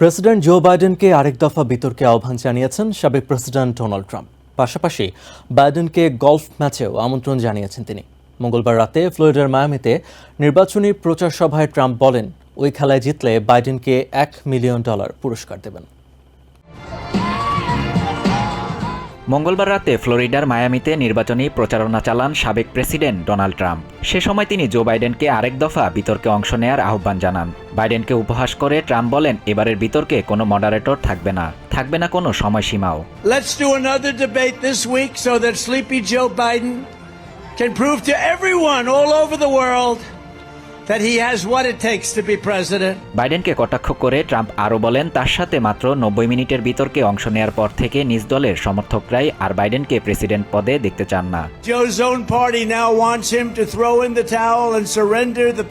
President Joe বাইডেনকে আরেক দফা বিতর্কে আহ্বান জানিয়েছেন সাবেক প্রেসিডেন্ট ডোনাল্ড ট্রাম্প। পাশাপাশি বাইডেনকে গলফ ম্যাচেও আমন্ত্রণ জানিয়েছেন তিনি। মঙ্গলবার রাতে ফ্লোরিডার মায়ামিতে নির্বাচনী প্রচার সভায় ট্রাম্প বলেন, ওই খেলায় জিতলে বাইডেনকে এক মিলিয়ন ডলার পুরস্কার দেবেন। মঙ্গলবার রাতে ফ্লোরিডার মায়ামিতে নির্বাচনী প্রচারণা চালান সাবেক প্রেসিডেন্ট ডোনাল্ড ট্রাম্প। সে সময় তিনি জো বাইডেনকে আরেক দফা বিতর্কে অংশ নেয়ার আহ্বান জানান। বাইডেনকে উপহাস করে ট্রাম্প বলেন, এবারের বিতর্কে কোনো মডারেটর থাকবে না। থাকবে না কোনো সময়সীমাও। Can prove to everyone all over the world that he has what it takes বাইডেনকে কটাক্ষ করে ট্রাম্প আরও বলেন তার সাথে মাত্র নব্বই মিনিটের বিতর্কে অংশ নেওয়ার পর থেকে নিজ দলের সমর্থকরাই আর বাইডেনকে প্রেসিডেন্ট পদে দেখতে চান না। Joe's own party now wants him to throw in the towel and surrender the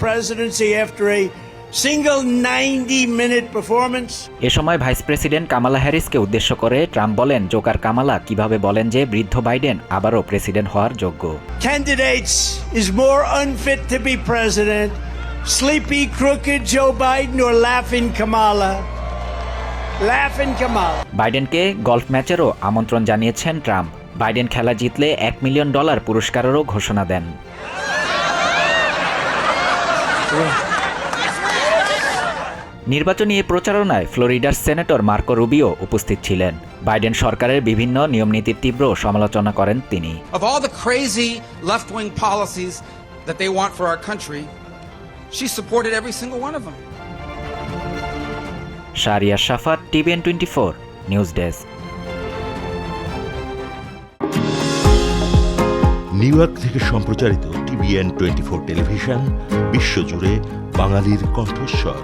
minute performance এ সময় ভাইস প্রেসিডেন্ট কামালা হ্যারিসকে উদ্দেশ্য করে ট্রাম্প বলেন জোকার কামালা কীভাবে বলেন যে বৃদ্ধ বাইডেন আবারও প্রেসিডেন্ট হওয়ার যোগ্য? Candidates is more unfit to be president Sleepy, crooked Joe Biden or laughing Kamala. Laughing Kamala. বাইডেনকে গলফ ম্যাচেরও আমন্ত্রণ জানিয়েছেন ট্রাম্প বাইডেন খেলা জিতলে এক মিলিয়ন ডলার পুরস্কারেরও ঘোষণা দেন নির্বাচনী এই প্রচারণায় ফ্লোরিডার সেনেটর মার্কো রুবিও উপস্থিত ছিলেন বাইডেন সরকারের বিভিন্ন নিয়মনীতির তীব্র সমালোচনা করেন তিনি Of all the crazy left wing policies that they want for our country, she supported every single one of them. Sharia Shafat TVN twenty four news New York থেকে সম্প্রচারিত টিভিএন টোয়েন্টি ফোর টেলিভিশন বিশ্বজুড়ে বাঙালির কণ্ঠস্বর